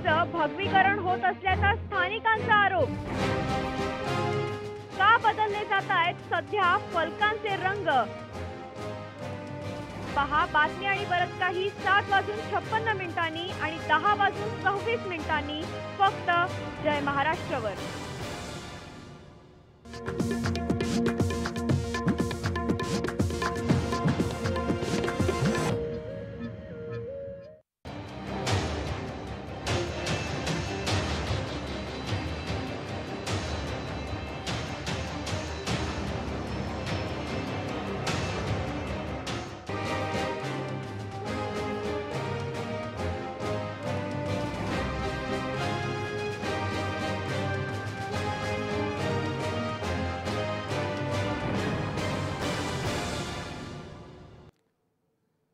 शिर्डीचं भगवीकरण होत असल्याचा स्थानिकांचा आरोप. का बदलले जात आहेत सध्या फलकांचे रंग? पहा बातमी आणि परत काही सात वाजून छप्पन्न मिनिटांनी आणि दहा वाजून सव्वीस मिनिटांनी फक्त जय महाराष्ट्रवर.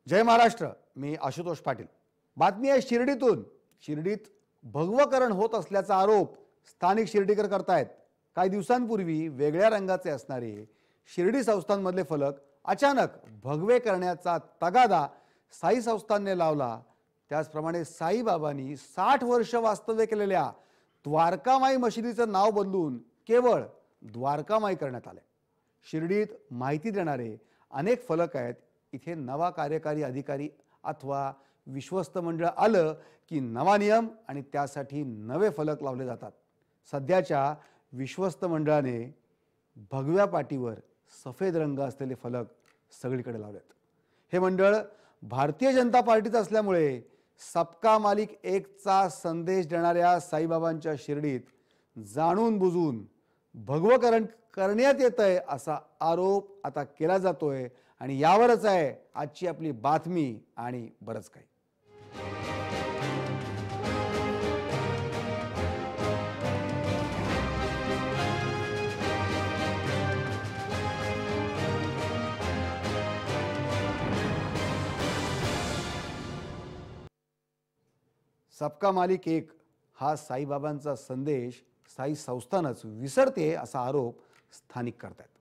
जय महाराष्ट्र मी आशुतोष पाटील. बातमी आहे शिर्डीतून. शिर्डीत भगवकरण होत असल्याचा आरोप स्थानिक शिर्डीकर करतायत. काही दिवसांपूर्वी वेगळ्या रंगाचे असणारे शिर्डी संस्थांमधले फलक अचानक भगवे करण्याचा तगादा साई संस्थानने लावला. त्याचप्रमाणे साईबाबांनी साठ वर्ष वास्तव्य केलेल्या द्वारकामाई मशिदीचं नाव बदलून केवळ द्वारकामाई करण्यात आले शिर्डीत माहिती देणारे अनेक फलक आहेत. इथे नवा कार्यकारी अधिकारी अथवा विश्वस्त मंडळ आलं की नवा नियम आणि त्यासाठी नवे फलक लावले जातात. सध्याच्या विश्वस्त मंडळाने भगव्या पाटीवर सफेद रंग असलेले फलक सगळीकडे लावलेत. हे मंडळ भारतीय जनता पार्टीचं असल्यामुळे सबका मालिक एकचा संदेश देणाऱ्या साईबाबांच्या शिर्डीत जाणून बुजून भगवकरण करण्यात येत आहे असा आरोप आता केला जातोय आणि यावरच आहे आजची आपली बातमी आणि बरंच काही. सबका मालिक एक हा साईबाबांचा संदेश साई संस्थानच विसरते असा आरोप स्थानिक करतात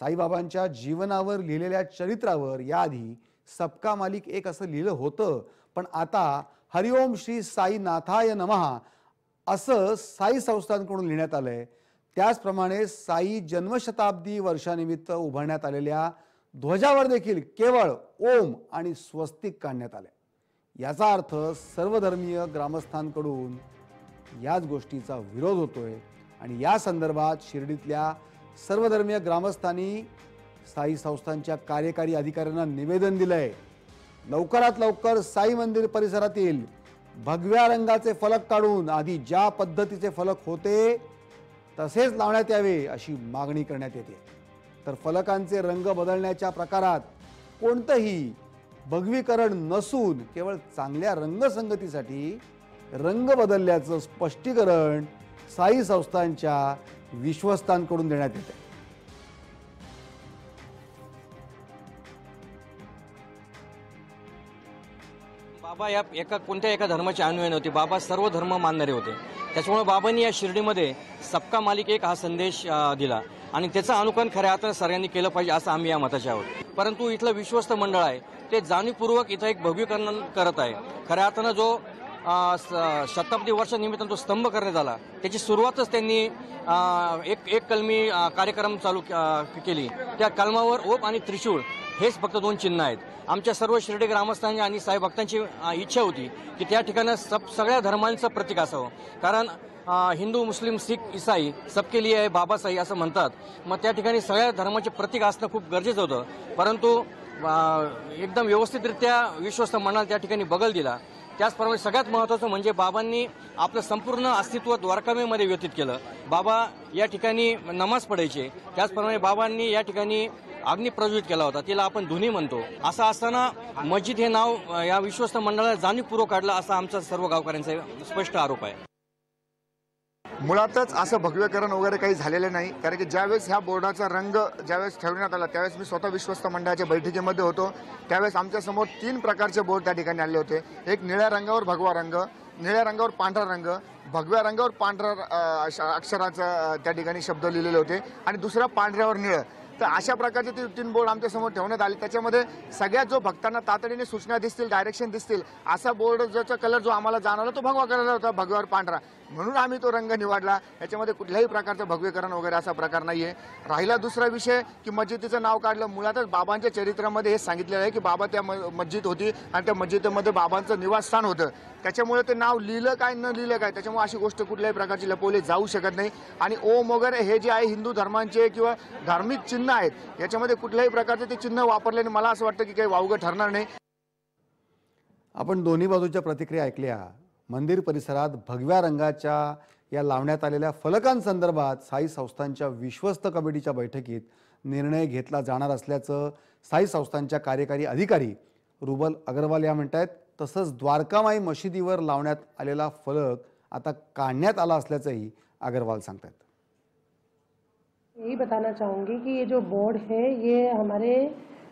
साईबाबांच्या जीवनावर लिहिलेल्या चरित्रावर याआधी सबका मालिक एक असं लिहिलं होतं. पण आता हरिओम श्री साईनाथाय नमहा असं साई संस्थांकडून लिहिण्यात आलं आहे त्याचप्रमाणे साई जन्मशताब्दी वर्षानिमित्त उभारण्यात आलेल्या ध्वजावर देखील केवळ ओम आणि स्वस्तिक काढण्यात आले याचा अर्थ सर्वधर्मीय ग्रामस्थांकडून याच गोष्टीचा विरोध होतोय. आणि या संदर्भात शिर्डीतल्या सर्वधर्मीय ग्रामस्थांनी साई संस्थांच्या कार्यकारी अधिकाऱ्यांना निवेदन दिलंय. लवकरात लवकर साई मंदिर परिसरातील भगव्या रंगाचे फलक काढून आधी ज्या पद्धतीचे फलक होते तसेच लावण्यात यावे अशी मागणी करण्यात येते. तर फलकांचे रंग बदलण्याच्या प्रकारात कोणतंही भगवीकरण नसून केवळ चांगल्या रंगसंगतीसाठी रंग बदलल्याचं स्पष्टीकरण साई संस्थांच्या विश्वस्तांकडून देण्यात येते. बाबा या एका कोणत्या एका धर्माचे अनुयायी नव्हते बाबा सर्व धर्म मानणारे होते. त्याच्यामुळे बाबांनी या शिर्डीमध्ये सबका मालिक एक हा संदेश दिला. आणि त्याचं अनुकरण खऱ्या अर्थानं सगळ्यांनी केलं पाहिजे असं आम्ही या मताचे आहोत. परंतु इथलं विश्वस्त मंडळ आहे ते जाणीवपूर्वक इथं एक भव्यकरण करत आहे. खऱ्या अर्थानं जो शताब्दी वर्षानिमित्तानं तो स्तंभ करण्यात आला त्याची सुरुवातच त्यांनी एक एक कलमी कार्यक्रम चालू केली. त्या कलमावर ओप आणि त्रिशूळ हेच फक्त दोन चिन्ह आहेत. आमच्या सर्व शिर्डी ग्रामस्थांची आणि साई भक्तांची इच्छा होती की त्या ठिकाणी सब सगळ्या धर्मांचं प्रतीक असावं. कारण हिंदू मुस्लिम सिख इसाई सबके लिए आहे बाबासाई असं म्हणतात. मग त्या ठिकाणी सगळ्या धर्माचे प्रतीक असणं खूप गरजेचं होतं. परंतु एकदम व्यवस्थितरित्या विश्वस्त मनाला त्या ठिकाणी बगल दिला. त्याचप्रमाणे सगळ्यात महत्त्वाचं म्हणजे बाबांनी आपलं संपूर्ण अस्तित्व द्वारकामेमध्ये व्यतीत केलं. बाबा या ठिकाणी नमाज पडायचे त्याचप्रमाणे बाबांनी या ठिकाणी अग्नी प्रज्वलित केला होता. तिला आपण धुनी म्हणतो. असं असताना मस्जिद हे नाव या विश्वस्त मंडळाला जाणीवपूर्वक काढलं असा आमचा सर्व गावकऱ्यांचा स्पष्ट आरोप आहे. मुळातच असं भगवेकरण वगैरे काही झालेलं नाही. कारण की ज्यावेळेस ह्या बोर्डाचा रंग ज्यावेळेस ठेवण्यात आला त्यावेळेस मी स्वतः विश्वस्त मंडळाच्या बैठकीमध्ये होतो. त्यावेळेस आमच्यासमोर तीन प्रकारचे बोर्ड त्या ठिकाणी आले होते. एक निळ्या रंगावर भगवा रंग निळ्या रंगावर पांढरा रंग भगव्या रंगावर पांढरा अ, अक्षराचा त्या ठिकाणी शब्द लिहिलेले होते आणि दुसरा पांढऱ्यावर निळं. तर अशा प्रकारचे ते तीन बोर्ड आमच्यासमोर ठेवण्यात आले. त्याच्यामध्ये सगळ्यात जो भक्तांना तातडीने सूचना दिसतील डायरेक्शन दिसतील असा बोर्ड ज्याचा कलर जो आम्हाला जाणवला तो भगवा कलर होता भगव्यावर पांढरा. म्हणून आम्ही तो रंग निवडला. याच्यामध्ये कुठल्याही प्रकारचं भगवेकरण वगैरे असा प्रकार नाही आहे राहिला दुसरा विषय की मस्जिदीचं नाव काढलं. मुळातच बाबांच्या चरित्रामध्ये हे सांगितलेलं आहे की बाबा त्या मस्जिद होती आणि त्या मस्जिदीमध्ये बाबांचं निवासस्थान होतं. त्याच्यामुळे ते नाव लिहिलं काय न लिहिलं काय त्याच्यामुळे अशी गोष्ट कुठल्याही प्रकारची लपवली जाऊ शकत नाही. आणि ओम वगैरे हे जे आहे हिंदू धर्मांचे किंवा धार्मिक चिन्ह आहेत याच्यामध्ये कुठल्याही प्रकारचे ते चिन्ह वापरल्याने मला असं वाटतं की काही वावगं ठरणार नाही. आपण दोन्ही बाजूच्या प्रतिक्रिया ऐकल्या. मंदिर परिसरात भगव्या रंगाच्या या लावण्यात आलेल्या फलकांसंदर्भात साई संस्थांच्या विश्वस्त कमिटीच्या बैठकीत निर्णय घेतला जाणार असल्याचं साई संस्थांच्या कार्यकारी अधिकारी रुबल अग्रवाल या म्हणत आहेत तसंच द्वारकामाई मशिदीवर लावण्यात आलेला फलक आता काढण्यात आला असल्याचंही अग्रवाल सांगतात यही बताना चाहूँगी कि ये जो बोर्ड है ये हमारे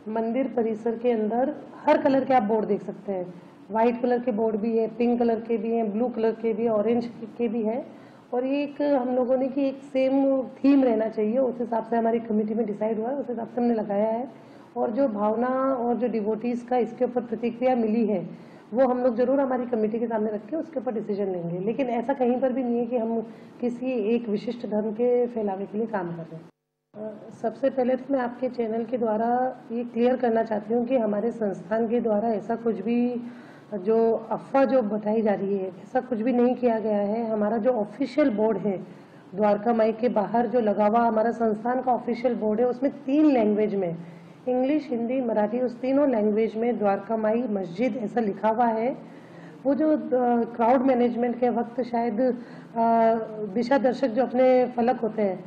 मंदिर परिसर के अंदर हर कलर के आप बोर्ड देख सकते हैं। वाइट कलर के बोर्ड भी है, पिंक कलर के भी हैं, ब्लू कलर के भी, ऑरेंज के भी हैं। और ये एक हम लोगों ने कि एक सेम थीम रहना चाहिए, उस हिसाब से हमारी कमेटी में डिसाइड हुआ है, उस हिसाब से हमने लगाया है। और जो भावना और जो डिवोटीज़ का इसके ऊपर प्रतिक्रिया मिली है, वो हम लोग ज़रूर हमारी कमेटी के सामने रख के उसके ऊपर डिसीज़न लेंगे। लेकिन ऐसा कहीं पर भी नहीं है कि हम किसी एक विशिष्ट धर्म के फैलावे के लिए काम कर रहे हैं। सबसे पहले तो मैं आपके चैनल के द्वारा ये क्लियर करना चाहती हूँ कि हमारे संस्थान के द्वारा ऐसा कुछ भी जो अफवाह जो बताई जा रही है, ऐसा कुछ भी नहीं किया गया है। हमारा जो ऑफिशियल बोर्ड है, द्वारका माई के बाहर जो लगा हुआ हमारा संस्थान का ऑफिशियल बोर्ड है, उसमें तीन लैंग्वेज में इंग्लिश हिंदी मराठी उस तीनों लैंग्वेज में द्वारका माई मस्जिद ऐसा लिखा हुआ है। वो जो क्राउड मैनेजमेंट के वक्त शायद दिशा दर्शक जो अपने फलक होते हैं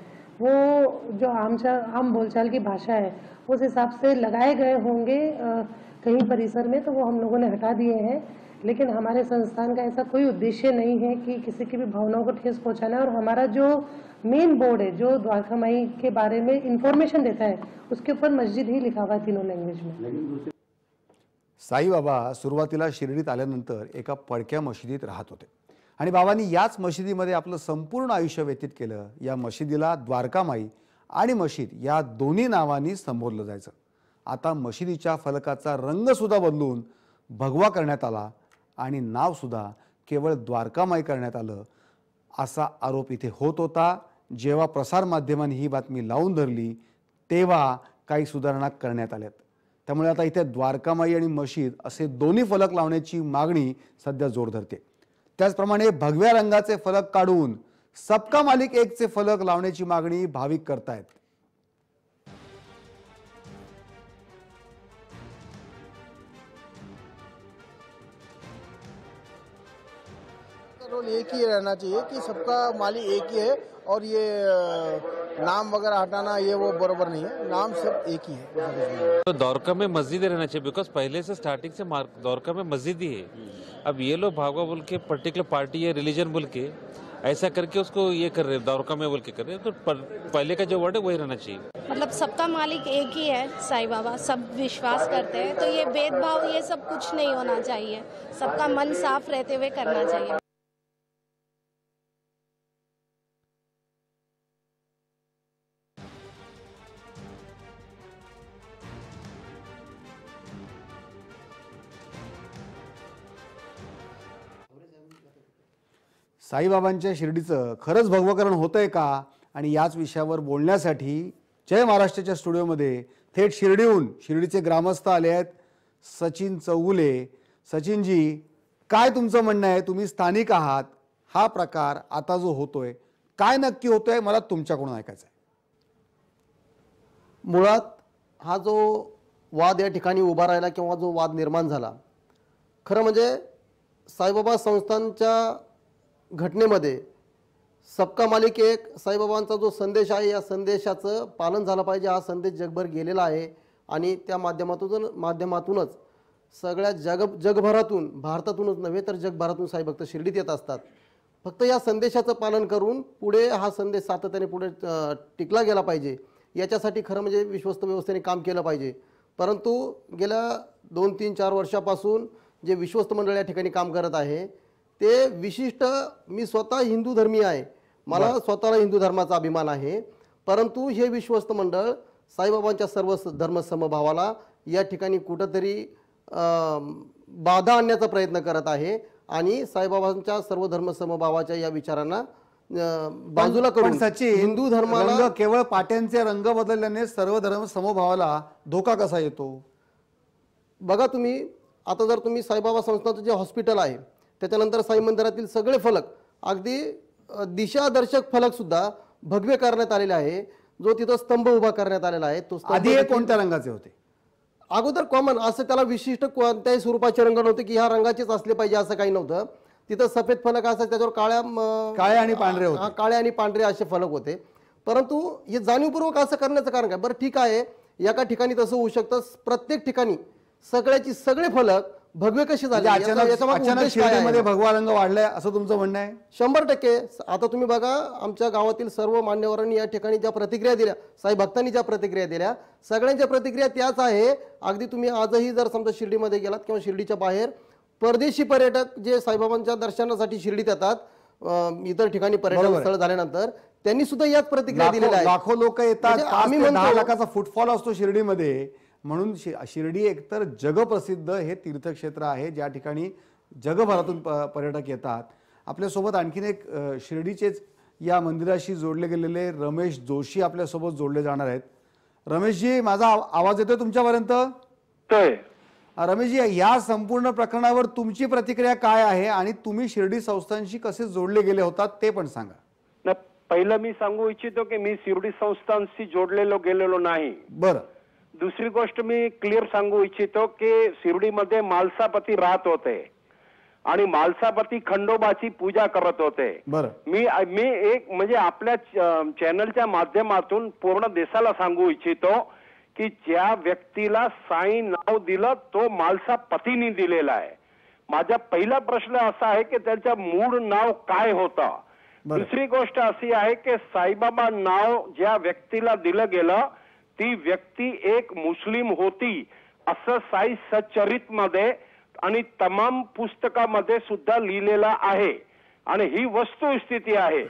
वो जो आम आम बोलचाल की भाषा है उस हिसाब से लगाए गए होंगे कहीं परिसर में तो वो हम लोगों ने हटा दिए हैं। लेकिन हमारे संस्थान का ऐसा कोई उद्देश्य नहीं है कि किसी की भी भावनाओं को ठेस पहुंचाना है। और हमारा जो मेन बोर्ड है जो द्वारका माई के बारे में इंफॉर्मेशन देता है उसके ऊपर मस्जिद ही लिखा हुआ है तीनों लैंग्वेज में। साईबाबा सुरुवातीला शिर्डीत आल्यानंतर एका पडक्या मशिदीत राहत होते. आणि बाबांनी याच मशिदीमध्ये आपलं संपूर्ण आयुष्य व्यतीत केलं. या मशिदीला द्वारकामाई आणि मशीद या दोन्ही नावांनी संबोधलं जायचं. आता मशिदीच्या फलकाचा रंगसुद्धा बदलून भगवा करण्यात आला आणि नावसुद्धा केवळ द्वारकामाई करण्यात आलं असा आरोप इथे होत होता. जेव्हा प्रसारमाध्यमांनी ही बातमी लावून धरली तेव्हा काही सुधारणा करण्यात आल्यात. त्यामुळे आता इथे द्वारकामाई आणि मशीद असे दोन्ही फलक लावण्याची मागणी सध्या जोर धरते. त्याचप्रमाणे भगव्या रंगाचे फलक काढून सबका मालिक एकचे फलक लावण्याची मागणी भाविक करतायत. रोल एक ही रहना चाहिए कि सबका मालिक एक ही है और ये नाम वगैरह हटाना ये वो बरोबर नहीं है। नाम सब एक ही है। तो दौरका में मस्जिद रहना चाहिए बिकॉज़ पहले से स्टार्टिंग से मार्क दौरका में मस्जिद ही है। अब ये लोग भागवा बोल के पर्टिकुलर पार्टी या रिलीजन बोल के ऐसा करके उसको ये कर रहे हैं दौरका में बोल के कर रहे हैं। तो पहले का जो वर्ड है, वही रहना चाहिए। मतलब सबका मालिक एक ही है, साई बाबा, सब विश्वास करते हैं। तो ये भेदभाव, ये सब कुछ नहीं होना चाहिए। सबका मन साफ़ रहते हुए करना चाहिए। साईबाबांच्या शिर्डीचं खरंच भगवकरण होतंय का? आणि याच विषयावर बोलण्यासाठी जय महाराष्ट्राच्या स्टुडिओमध्ये थेट शिर्डीहून शिर्डीचे ग्रामस्थ आले आहेत सचिन चौगुले. सचिनजी काय तुमचं म्हणणं आहे? तुम्ही स्थानिक आहात. हा प्रकार आता जो होतोय काय नक्की होतोय मला तुमच्याकडून ऐकायचं आहे. मुळात हा जो वाद या ठिकाणी उभा राहिला किंवा जो वाद निर्माण झाला खरं म्हणजे साईबाबा संस्थांच्या घटनेमध्ये सबका मालिक एक साईबाबांचा जो संदेश आहे या संदेशाचं पालन झालं पाहिजे. हा संदेश जगभर गेलेला आहे आणि त्या माध्यमातून माध्यमातूनच सगळ्या जग जगभरातून भारतातूनच नव्हे तर जगभरातून साईभक्त शिर्डीत येत असतात. फक्त या संदेशाचं पालन करून पुढे हा संदेश सातत्याने पुढे टिकला गेला पाहिजे. याच्यासाठी खरं म्हणजे विश्वस्त व्यवस्थेने काम केलं पाहिजे. परंतु गेल्या दोन तीन चार वर्षापासून जे विश्वस्त मंडळ या ठिकाणी काम करत आहे ते विशिष्ट मी स्वतः हिंदू धर्मीय आहे. मला स्वतःला हिंदू धर्माचा अभिमान आहे. परंतु हे विश्वस्त मंडळ साईबाबांच्या सर्व धर्मसमभावाला या ठिकाणी कुठंतरी बाधा आणण्याचा प्रयत्न करत आहे आणि साईबाबांच्या सर्व धर्मसमभावाच्या या विचारांना बाजूला करून सचिन हिंदू धर्माला केवळ पाट्यांचे रंग बदलल्याने सर्व धर्म समभावाला धोका कसा येतो? बघा तुम्ही आता जर तुम्ही साईबाबा संस्थांचं जे हॉस्पिटल आहे त्याच्यानंतर साई मंदिरातील सगळे फलक अगदी दिशादर्शक फलक सुद्धा भगवे करण्यात आलेले आहे. जो तिथं स्तंभ उभा करण्यात आलेला आहे तो आधी हे कोणत्या रंगाचे होते? अगोदर कॉमन असं त्याला विशिष्ट कोणत्याही स्वरूपाचे रंग नव्हते की ह्या रंगाचेच असले पाहिजे असं काही नव्हतं. तिथं सफेद फलक असायचे त्याच्यावर काळ्या म, काळे आणि पांढरे होते. काळे आणि पांढरे असे फलक होते. परंतु हे जाणीवपूर्वक असं करण्याचं कारण काय? बरं ठीक आहे. एका ठिकाणी तसं होऊ शकतं. प्रत्येक ठिकाणी सगळ्याची सगळे फलक भगवे कसे झाले? म्हणजे अचानक आहे? शिर्डीमध्ये भगवा रंग वाढलाय असं तुमचं म्हणणं आहे? शंभर टक्के. आता तुम्ही बघा आमच्या गावातील सर्व मान्यवरांनी या ठिकाणी ज्या प्रतिक्रिया दिल्या साई भक्तांनी ज्या प्रतिक्रिया दिल्या सगळ्यांच्या प्रतिक्रिया त्याच आहे. अगदी तुम्ही आजही जर समजा शिर्डीमध्ये गेलात किंवा शिर्डीच्या बाहेर परदेशी पर्यटक जे साईबाबांच्या दर्शनासाठी शिर्डीत येतात इतर ठिकाणी पर्यटन आहे. स्थळ झाल्यानंतर त्यांनी सुद्धा याच प्रतिक्रिया दिलेल्या लाखो आहेत. लाखो लोक येतात. म्हणजे आम्ही म्हणतो- लाखाचा फुटफॉल असतो शिर्डीमध्ये. म्हणून शि- शिर्डी एकतर जगप्रसिद्ध हे तीर्थक्षेत्र आहे ज्या ठिकाणी जगभरातून प- पर्यटक येतात. आपल्यासोबत आणखीन एक शिर्डीचेच या मंदिराशी जोडले गेलेले रमेश जोशी आपल्यासोबत जोडले जाणार आहेत. रमेशजी माझा आव- आवाज येतोय तुमच्यापर्यंत? रमेशजी या संपूर्ण प्रकरणावर तुमची प्रतिक्रिया काय आहे आणि तुम्ही शिर्डी संस्थांशी कसे जोडले गेले होतात ते पण सांगा. पहिलं मी सांगू इच्छितो की मी शिर्डी संस्थांशी जोडलेलो गेलेलो नाही. बरं. दुसरी गोष्ट मी क्लिअर सांगू इच्छितो की शिर्डीमध्ये मालसापती राहत होते. आणि मालसापती खंडोबाची पूजा करत होते. मी मी एक म्हणजे आपल्या चॅनलच्या माध्यमातून पूर्ण देशाला सांगू इच्छितो की ज्या व्यक्तीला साई नाव दिलं तो मालसा पतीने दिलेला आहे. माझा पहिला प्रश्न असा आहे की त्याचं मूळ नाव काय होतं. दुसरी गोष्ट अशी आहे की साईबाबा नाव ज्या व्यक्तीला दिलं गेलं ती व्यक्ती एक मुस्लिम होती असं साई सच्चरित मध्ये आणि तमाम पुस्तकामध्ये सुद्धा लिहिलेलं आहे. आणि ही वस्तुस्थिती आहे.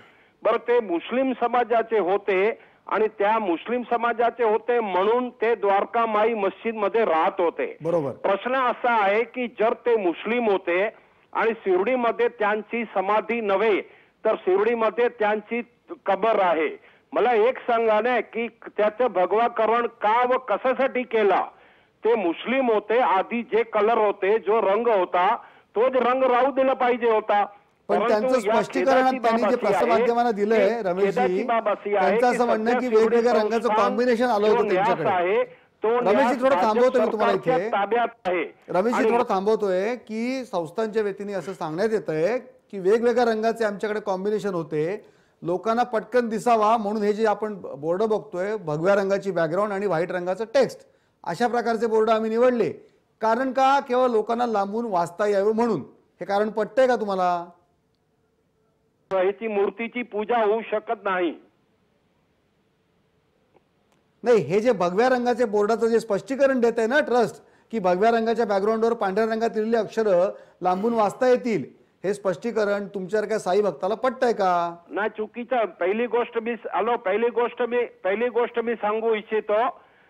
बरं ते मुस्लिम समाजाचे होते आणि त्या मुस्लिम समाजाचे होते म्हणून ते द्वारकामाई मस्जिदमध्ये राहत होते. बरोबर. प्रश्न असा आहे की जर ते मुस्लिम होते आणि शिर्डीमध्ये त्यांची समाधी नव्हे तर शिर्डीमध्ये त्यांची कबर आहे. मला एक सांगा ना की त्याचं भगवाकरण का व कशासाठी केला? ते मुस्लिम होते आधी जे कलर होते जो रंग होता तोच रंग राहू दिला पाहिजे होता. पण त्यांचं खेदाची त्यांनी जे प्रसारमाध्यमांना दिलंय रमेशजी त्यांचं असं म्हणणं की वेगवेगळ्या रंगाचं कॉम्बिनेशन आलं होतं त्यांच्याकडे. आहे तो रमेशजी थोडं राज्य थांबवतो मी तुम्हाला इथे. रमेशजी थोडं थांबवतोय की संस्थांच्या वतीने असं सांगण्यात येत आहे की वेगवेगळ्या रंगाचे आमच्याकडे कॉम्बिनेशन होते. लोकांना पटकन दिसावा म्हणून हे जे आपण बोर्ड बघतोय भगव्या रंगाची बॅकग्राऊंड आणि व्हाईट रंगाचं टेक्स्ट अशा प्रकारचे बोर्ड आम्ही निवडले. कारण का? केवळ लोकांना लांबून वाचता यावं म्हणून. हे कारण पटतंय का तुम्हाला? ह्याची मूर्तीची पूजा होऊ शकत नाही. नाही हे जे भगव्या रंगाचे बोर्डाचं जे स्पष्टीकरण देत आहे ना ट्रस्ट की भगव्या रंगाच्या बॅकग्राऊंडवर पांढऱ्या रंगात लिहिलेली अक्षरं लांबून वाचता येतील. हे स्पष्टीकरण तुमच्यासारख्या साई भक्ताला पटतंय का? नाही चुकीचं. पहिली गोष्ट मी आलो पहिली गोष्ट मी पहिली गोष्ट मी सांगू इच्छितो.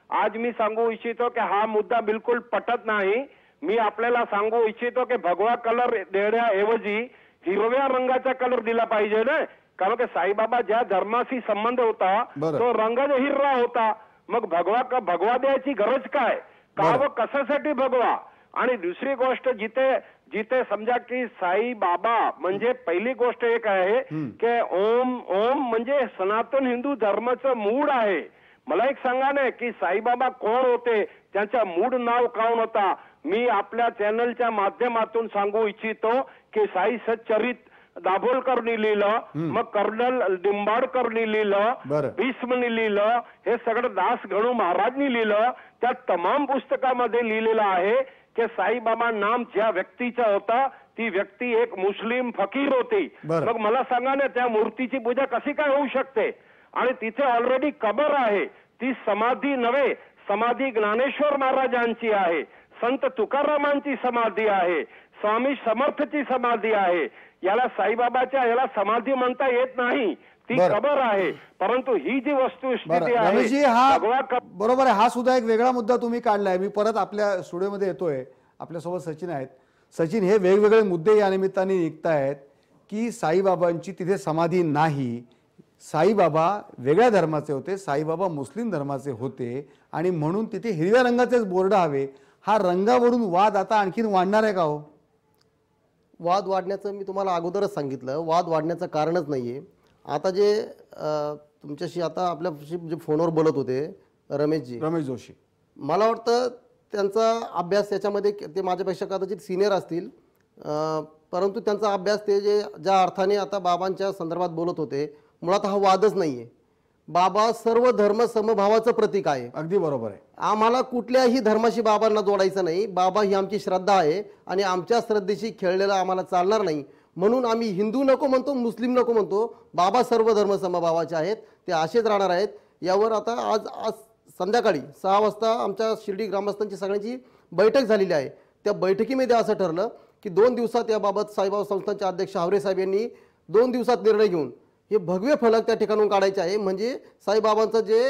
आज मी सांगू इच्छितो की हा मुद्दा बिलकुल पटत नाही. मी आपल्याला सांगू इच्छितो की भगवा कलर देण्याऐवजी हिरव्या रंगाचा कलर दिला पाहिजे ना. कारण की साईबाबा ज्या धर्माशी संबंध होता. तो रंग हिरवा होता. मग भगवा का भगवा द्यायची गरज काय? का व कशासाठी भगवा? आणि दुसरी गोष्ट जिथे जिथे समजा की साई बाबा म्हणजे पहिली गोष्ट एक आहे की ओम ओम म्हणजे सनातन हिंदू धर्माचं मूळ आहे. मला एक सांगा ना की साईबाबा कोण होते? त्यांचा मूळ नाव कोण होता? मी आपल्या चॅनलच्या माध्यमातून सांगू इच्छितो की साई सच्चरित दाभोलकरनी लिहिलं मग कर्नल डिंबाडकरनी लिहिलं. भीष्मनी लिहिलं हे सगळं दास गणू महाराजनी लिहिलं त्या तमाम पुस्तकामध्ये लिहिलेलं आहे की साईबाबा नाम ज्या व्यक्तीचा होता ती व्यक्ती एक मुस्लिम फकीर होती. मग मला सांगा ना त्या मूर्तीची पूजा कशी काय होऊ शकते? आणि तिथे ऑलरेडी कबर आहे. ती समाधी नव्हे समाधी ज्ञानेश्वर महाराजांची आहे. संत तुकारामांची समाधी आहे. स्वामी समर्थची समाधी आहे. याला साईबाबाच्या याला समाधी म्हणता येत नाही. ती बरं. कबर आहे. परंतु ही जी वस्तुस्थिती आहे हा बरोबर आहे हा सुद्धा एक वेगळा मुद्दा तुम्ही काढलाय. मी परत आपल्या स्टुडिओमध्ये येतोय. आपल्यासोबत सचिन आहेत. सचिन हे वेगवेगळे मुद्दे या निमित्ताने निघतायत की साईबाबांची तिथे समाधी नाही. साईबाबा वेगळ्या धर्माचे होते साईबाबा मुस्लिम धर्माचे होते आणि म्हणून तिथे हिरव्या रंगाचेच बोर्ड हवे. हा रंगावरून वाद आता आणखीन वाढणार आहे का हो? वाद वाढण्याचं मी तुम्हाला अगोदरच सांगितलं. वाद वाढण्याचं कारणच नाही आहे आता जे अ, तुमच्याशी आता आपल्याशी जे फोनवर बोलत होते रमेशजी. रमेश जोशी. मला वाटतं त्यांचा अभ्यास याच्यामध्ये के- ते माझ्यापेक्षा कदाचित सिनियर असतील. अ, परंतु त्यांचा अभ्यास ते जे ज्या अर्थाने आता बाबांच्या संदर्भात बोलत होते मुळात हा वादच नाही आहे बाबा सर्व धर्म समभावाचं प्रतीक आहे. अगदी बरोबर आहे. आम्हाला कुठल्याही धर्माशी बाबांना जोडायचं नाही. बाबा ही आमची श्रद्धा आहे आणि आमच्या श्रद्धेशी खेळलेलं आम्हाला चालणार नाही. म्हणून आम्ही हिंदू नको म्हणतो मुस्लिम नको म्हणतो बाबा सर्व धर्म समभावाचे आहेत ते असेच राहणार आहेत. यावर आता आज आज संध्याकाळी सहा वाजता आमच्या शिर्डी ग्रामस्थांची सगळ्यांची बैठक झालेली आहे. त्या बैठकीमध्ये असं ठरलं की दोन दिवसात याबाबत साईबाबा संस्थांचे अध्यक्ष हावरे साहेब यांनी दोन दिवसात निर्णय घेऊन हे भगवे फलक त्या ठिकाणून काढायचे आहे. म्हणजे साईबाबांचं जे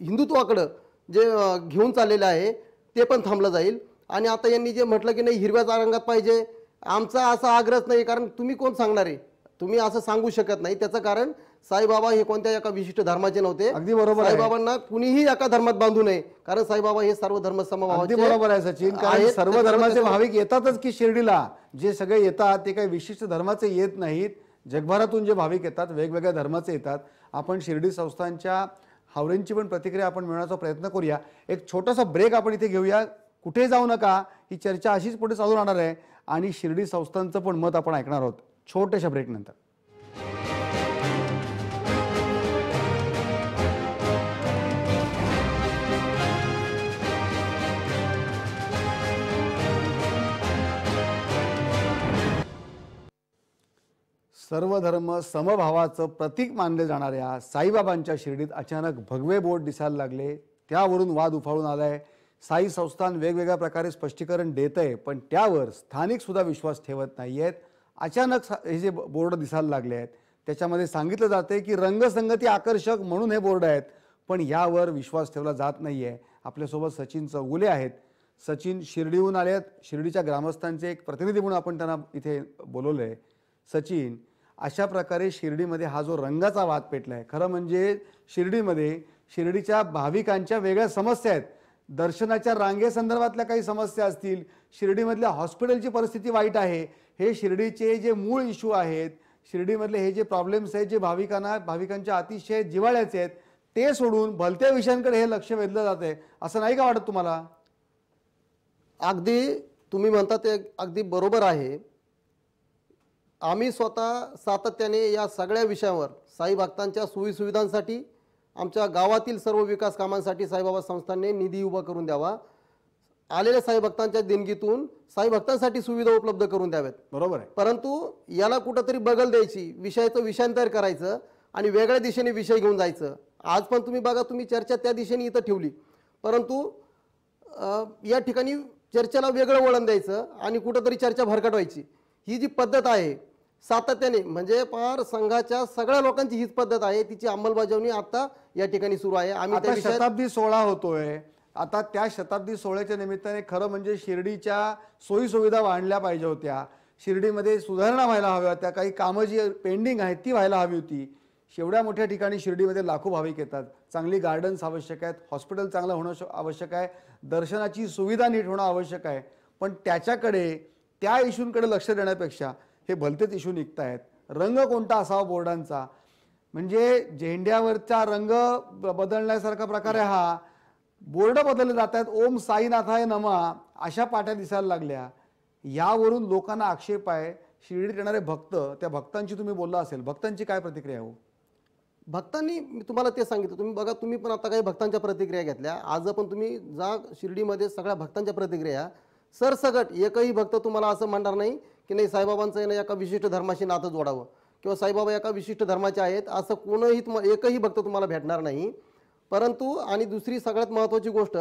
हिंदुत्वाकडं जे घेऊन चाललेलं आहे ते पण थांबलं जाईल. आणि आता यांनी जे म्हटलं की नाही हिरव्या रंगात पाहिजे आमचा असा आग्रहच नाही कारण तुम्ही कोण सांगणार आहे? तुम्ही असं सांगू शकत नाही. त्याचं कारण साईबाबा हे कोणत्या एका विशिष्ट धर्माचे नव्हते. अगदी बरोबर. साईबाबांना कुणीही एका धर्मात बांधू नये. कारण साईबाबा हे सर्व धर्म अगदी बरोबर आहे सचिन. कारण. सर्व धर्माचे भाविक येतातच की शिर्डीला. जे सगळे येतात ते काही विशिष्ट धर्माचे येत नाहीत. जगभरातून जे भाविक येतात वेगवेगळ्या धर्माचे येतात. आपण शिर्डी संस्थांच्या हावरेंची पण प्रतिक्रिया आपण मिळवण्याचा प्रयत्न करूया. एक छोटासा ब्रेक आपण इथे घेऊया. कुठे जाऊ नका. ही चर्चा अशीच पुढे चालू राहणार आहे. आणि शिर्डी संस्थांचं पण मत आपण ऐकणार आहोत. छोट्याशा ब्रेकनंतर सर्वधर्म समभावाचं प्रतीक मानले जाणाऱ्या साईबाबांच्या शिर्डीत अचानक भगवे बोट दिसायला लागले. त्यावरून वाद उफाळून आलाय. साई संस्थान वेगवेगळ्या प्रकारे स्पष्टीकरण देत आहे पण त्यावर स्थानिकसुद्धा विश्वास ठेवत नाही आहेत अचानक हे जे बोर्ड दिसायला लागले आहेत त्याच्यामध्ये सांगितलं जाते की रंगसंगती आकर्षक म्हणून हे बोर्ड आहेत पण यावर विश्वास ठेवला जात नाही आहे आपल्यासोबत सचिन चौगुले आहेत. सचिन शिर्डीहून आले आहेत. शिर्डीच्या ग्रामस्थांचे एक प्रतिनिधी म्हणून आपण त्यांना इथे बोलवलं आहे सचिन अशा प्रकारे शिर्डीमध्ये हा जो रंगाचा वाद पेटला आहे खरं म्हणजे शिर्डीमध्ये शिर्डीच्या भाविकांच्या वेगळ्या समस्या आहेत. दर्शनाच्या रांगेसंदर्भातल्या काही समस्या असतील शिर्डीमधल्या हॉस्पिटलची परिस्थिती वाईट आहे हे शिर्डीचे जे मूळ इश्यू आहेत शिर्डीमधले हे जे प्रॉब्लेम्स आहेत जे भाविकांना भाविकांच्या अतिशय जिव्हाळ्याचे आहेत ते सोडून भलत्या विषयांकडे हे लक्ष वेधलं जात आहे. असं नाही का वाटत तुम्हाला? अगदी तुम्ही म्हणता ते अगदी बरोबर आहे. आम्ही स्वतः सातत्याने या सगळ्या विषयावर साई भक्तांच्या सोयीसुविधांसाठी आमच्या गावातील सर्व विकास कामांसाठी साईबाबा संस्थांनी निधी उभा करून द्यावा. आलेल्या साई भक्तांच्या देणगीतून साई भक्तांसाठी सुविधा उपलब्ध करून द्याव्यात. बरोबर आहे. परंतु याला कुठंतरी बगल द्यायची विषयाचं विषयांतर करायचं आणि वेगळ्या दिशेने विषय घेऊन जायचं. आज पण तुम्ही बघा तुम्ही चर्चा त्या दिशेने इथं ठेवली. परंतु या ठिकाणी चर्चेला वेगळं वळण द्यायचं आणि कुठंतरी चर्चा भरकटवायची ही जी पद्धत आहे सातत्याने म्हणजे फार संघाच्या सगळ्या लोकांची हीच पद्धत आहे तिची अंमलबजावणी आता या ठिकाणी सुरू आहे. आम्ही त्या आता विषयात शताब्दी सोहळा होतोय. आता त्या शताब्दी सोहळ्याच्या निमित्ताने खरं म्हणजे शिर्डीच्या सोयी सुविधा वाढल्या पाहिजे होत्या. शिर्डीमध्ये सुधारणा व्हायला हव्या होत्या. काही कामं जी पेंडिंग आहेत ती व्हायला हवी होती. एवढ्या मोठ्या ठिकाणी शिर्डीमध्ये लाखो भाविक येतात. चांगली गार्डन्स आवश्यक आहेत. हॉस्पिटल चांगलं होणं श- आवश्यक आहे. दर्शनाची सुविधा नीट होणं आवश्यक आहे. पण त्याच्याकडे त्या इश्यूंकडे लक्ष देण्यापेक्षा हे भलतेच इश्यू निघत आहेत रंग कोणता असावा बोर्डांचा? म्हणजे झेंड्यावरचा रंग ब- बदलण्यासारखा प्रकार आहे हा. बोर्ड बदलले जात आहेत. ओम साईनाथाय नमा अशा पाट्या दिसायला लागल्या. यावरून लोकांना आक्षेप आहे. शिर्डीत येणारे भक्त त्या भक्तांची तुम्ही बोलला असेल. भक्तांची काय प्रतिक्रिया हो? भक्तांनी मी तुम्हाला ते सांगितलं. तुम्ही बघा तुम्ही पण आता काही भक्तांच्या प्रतिक्रिया घेतल्या. आज पण तुम्ही जा शिर्डीमध्ये सगळ्या भक्तांच्या प्रतिक्रिया. सरसगट एकही भक्त तुम्हाला असं म्हणणार नाही की नाही साईबाबांचं ना एका विशिष्ट धर्माशी नातं जोडावं. किंवा साईबाबा एका विशिष्ट धर्माचे आहेत असं कोणही तुम एकही भक्त तुम्हाला भेटणार नाही. परंतु आणि दुसरी सगळ्यात महत्त्वाची गोष्ट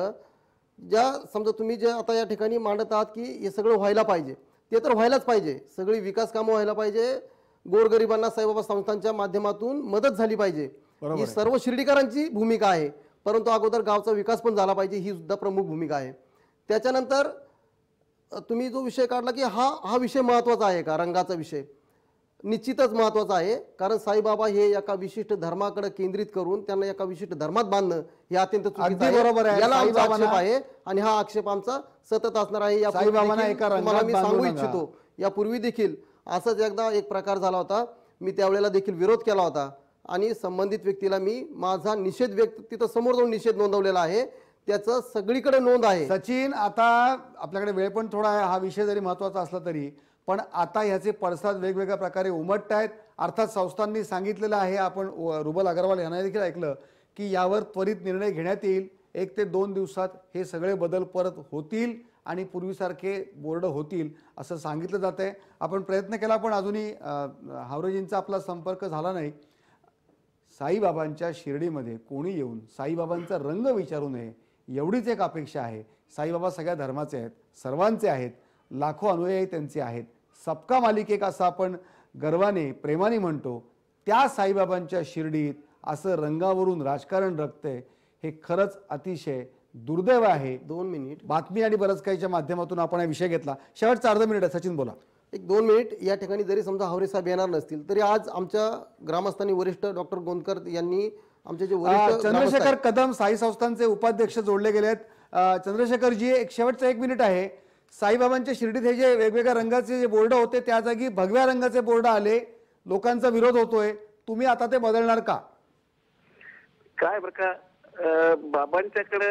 ज्या समजा तुम्ही जे आता या ठिकाणी मांडत आहात की हे सगळं व्हायला पाहिजे ते तर व्हायलाच पाहिजे. सगळी विकास कामं व्हायला पाहिजे. गोरगरिबांना साईबाबा संस्थांच्या माध्यमातून मदत झाली पाहिजे. ही सर्व शिर्डीकरांची भूमिका आहे. परंतु अगोदर गावचा विकास पण झाला पाहिजे ही सुद्धा प्रमुख भूमिका आहे. त्याच्यानंतर तुम्ही जो विषय काढला की हा हा विषय महत्त्वाचा आहे का? रंगाचा विषय. निश्चितच महत्त्वाचा आहे. कारण साईबाबा हे एका विशिष्ट धर्माकडे केंद्रित करून त्यांना एका विशिष्ट धर्मात बांधणं हे अत्यंत बरोबर आहे. याला आमचा आक्षेप आहे आणि हा आक्षेप आमचा सतत असणार आहे. तुम्हाला मी सांगू. इच्छितो. यापूर्वी देखील असंच एकदा एक प्रकार झाला होता. मी त्यावेळेला देखील विरोध केला होता. आणि संबंधित व्यक्तीला मी माझा निषेध व्यक्त तिथं समोर जाऊन निषेध नोंदवलेला आहे. त्याचं सगळीकडे नोंद आहे. सचिन आता आपल्याकडे वेळ पण थोडा आहे. हा विषय जरी महत्त्वाचा असला तरी पण आता ह्याचे पडसाद वेगवेगळ्या प्रकारे उमटत आहेत. अर्थात संस्थांनी सांगितलेलं आहे आपण रुबल अग्रवाल यांना देखील ऐकलं की यावर त्वरित निर्णय घेण्यात येईल. एक ते दोन दिवसात हे सगळे बदल परत होतील आणि पूर्वीसारखे बोर्ड होतील असं सांगितलं जात आहे आपण प्रयत्न केला पण अजूनही हावरेजींचा आपला संपर्क झाला नाही. साईबाबांच्या शिर्डीमध्ये कोणी येऊन साईबाबांचा रंग विचारू नये एवढीच एक अपेक्षा आहे. साईबाबा सगळ्या धर्माचे आहेत सर्वांचे आहेत लाखो अनुयायी त्यांचे आहेत. सबका मालिक एक असं आपण गर्वाने प्रेमाने म्हणतो त्या साईबाबांच्या शिर्डीत असं रंगावरून राजकारण रक्तंय हे खरंच अतिशय दुर्दैव आहे. दोन मिनिट. बातमी आणि बरंच काहीच्या माध्यमातून आपण हा विषय घेतला. शेवटचा अर्धा मिनिट आहे सचिन बोला. एक दोन मिनिट या ठिकाणी जरी समजा हावरे साहेब येणार नसतील तरी आज आमच्या ग्रामस्थांनी वरिष्ठ डॉक्टर गोंदकर यांनी आमचे जे वरिष्ठ चंद्रशेखर कदम साई संस्थांचे उपाध्यक्ष जोडले गेले आहेत चंद्रशेखरजी एक शेवटचा एक मिनिट आहे. साईबाबांच्या शिर्डीत हे जे वेगवेगळ्या रंगाचे जे बोर्ड होते त्या जागी भगव्या रंगाचे बोर्ड आले. लोकांचा विरोध होतोय. तुम्ही आता ते बदलणार का? काय बरं का बाबांच्याकडे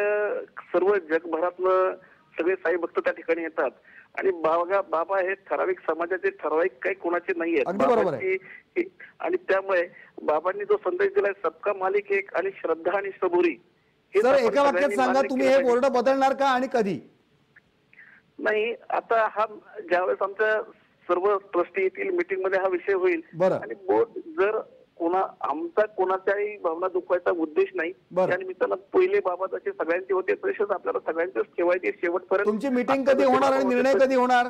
सर्व जगभरातलं सगळे साई भक्त त्या ठिकाणी येतात. आणि बाबा बाबा हे ठराविक समाजाचे ठराविक काही कोणाचे नाही आहेत आणि त्यामुळे बाबांनी जो संदेश दिलाय सबका मालिक एक आणि श्रद्धा आणि सबुरी. हे एका वाक्यात सांगा तुम्ही हे. बोर्ड बदलणार का आणि कधी? नाही आता हा ज्यावेळेस आमच्या सर्व ट्रस्टी येतील मीटिंगमध्ये हा विषय होईल. बरं. आणि बोर्ड जर कोणा आमचा कोणाच्याही भावना दुखवायचा उद्देश नाही बरं. त्या निमित्तानं पहिले बाबा जसे सगळ्यांचे होते तसेच आपल्याला सगळ्यांचेच ठेवायचे शेवटपर्यंत. तुमची मीटिंग आता कधी जसे होणार आणि बाबा निर्णय होते. कधी होणार?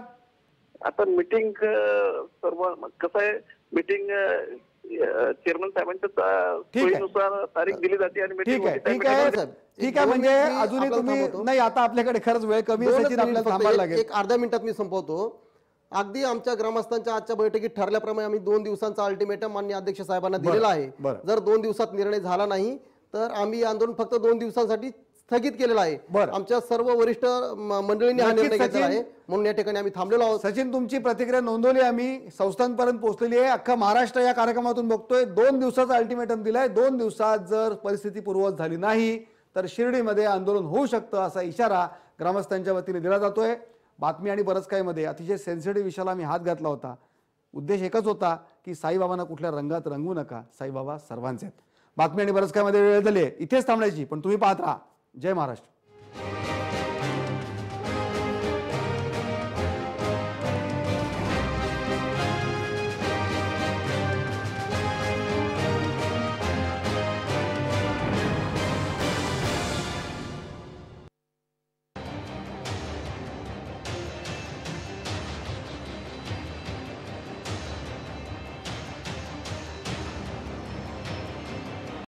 आता मीटिंग सर्व कसं आहे? मीटिंग चेअरमन साहेबांच्या. सोयीनुसार तारीख दिली जाते आणि ठीक आहे ठीक आहे साहेब, ठीक आहे म्हणजे अजूनही तुम्ही. नाही आता आपल्याकडे खरंच वेळ कमी थांबायला एक- लागेल एक अर्ध्या मिनिटात मी संपवतो अगदी आमच्या ग्रामस्थांच्या आजच्या बैठकीत ठरल्याप्रमाणे आम्ही दोन दिवसांचा अल्टिमेटम मान्य अध्यक्ष साहेबांना दिलेला आहे. जर दोन दिवसात निर्णय झाला नाही तर आम्ही आंदोलन फक्त दोन दिवसांसाठी स्थगित केलेलं आहे. बरं. आमच्या सर्व वरिष्ठ म- मंडळींनी हा नक्कीच निर्णय घेतलेला सचिन. आहे. म्हणून या ठिकाणी आम्ही थांबलेलो आहोत. सचिन तुमची प्रतिक्रिया नोंदवली आम्ही. संस्थांपर्यंत पोहोचलेली आहे. अख्खा महाराष्ट्र या कार्यक्रमातून बघतोय. दोन दिवसाचा अल्टिमेटम दिलाय. दोन दिवसात जर परिस्थिती पूर्ववत झाली नाही तर शिर्डीमध्ये आंदोलन होऊ शकतं असा इशारा ग्रामस्थांच्या वतीने दिला जातोय. बातमी आणि बरंच काही मध्ये अतिशय सेन्सिटिव्ह विषयाला आम्ही हात घातला होता. उद्देश एकच होता की साईबाबांना कुठल्या रंगात रंगू नका. साईबाबा सर्वांचे आहेत. बातमी आणि बरंच काय मध्ये वेळ झाली आहे. इथेच थांबण्याची पण तुम्ही पाहत राहा. जय महाराष्ट्र.